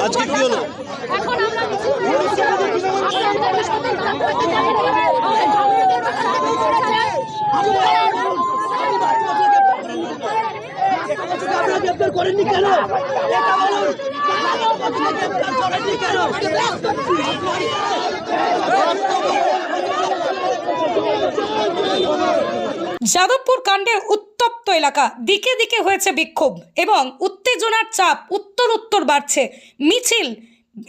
আজকে কি হলো? এখন আমরা। আপনারা গ্রেপ্তার করেননি কেন এটা বলুন গ্রেপ্তার করেননি কেন যাদবপুর কাণ্ডে উত্তপ্ত এলাকা দিকে দিকে হয়েছে বিক্ষোভ এবং উত্তেজনার চাপ উত্তর উত্তর বাড়ছে। মিছিল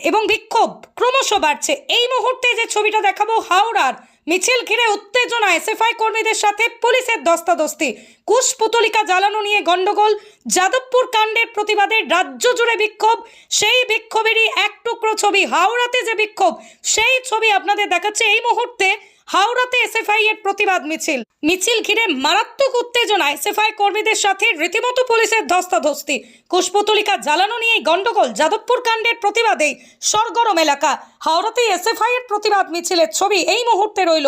এবং বিক্ষোভ ক্রমশ বাড়ছে। এই মুহূর্তে যে ছবিটা দেখাবো, হাওড়ার মিছিল ঘিরে উত্তেজনা এসএফআই কর্মীদের সাথে পুলিশের দস্তাদস্তি। কুশ পুতলিকা জ্বালানো নিয়ে গন্ডগোল, যাদবপুর কাণ্ডের প্রতিবাদে রাজ্য জুড়ে বিক্ষোভ, সেই বিক্ষোভেরই এক টুকরো ছবি, হাওড়াতে যে বিক্ষোভ, সেই ছবি আপনাদের দেখাচ্ছে। এই মুহূর্তে হাওড়াতে এসএফআই এর প্রতিবাদ মিছিল। মিছিল ঘিরে মারাত্মক উত্তেজনা এসএফআই কর্মীদের সাথে রীতিমতো পুলিশের ধস্তাধস্তি। কুশপুতলিকা জ্বালানো নিয়ে গন্ডগোল যাদবপুর কাণ্ডের প্রতিবাদেই সরগরম এলাকা। হাওড়াতে এসএফআই এর প্রতিবাদ মিছিলের ছবি এই মুহূর্তে রইল।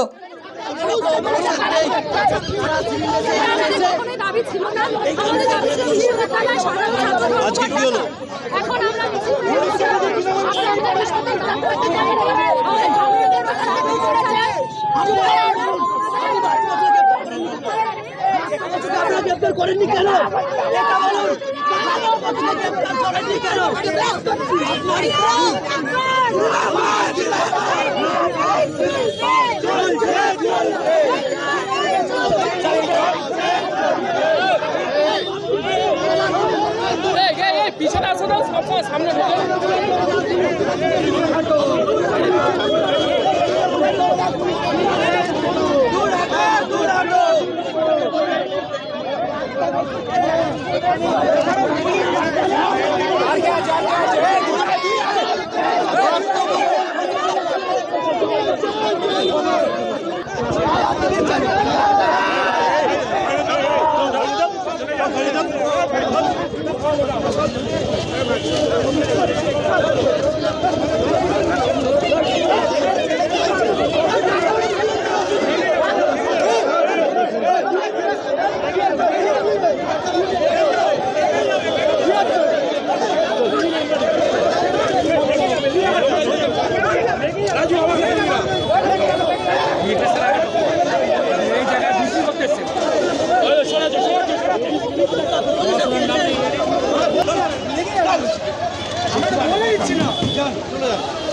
আজকে কি হলো? এখন আমরা মিছিল করেছি। আপনাদের বিশ্ববিদ্যালয় করতে জানি না। আমাদের ছাত্রদের কথা দাবি করেছে। আপনারা গ্রেপ্তার করেননি কেন? পিছনে আসো না সামনে Thank you.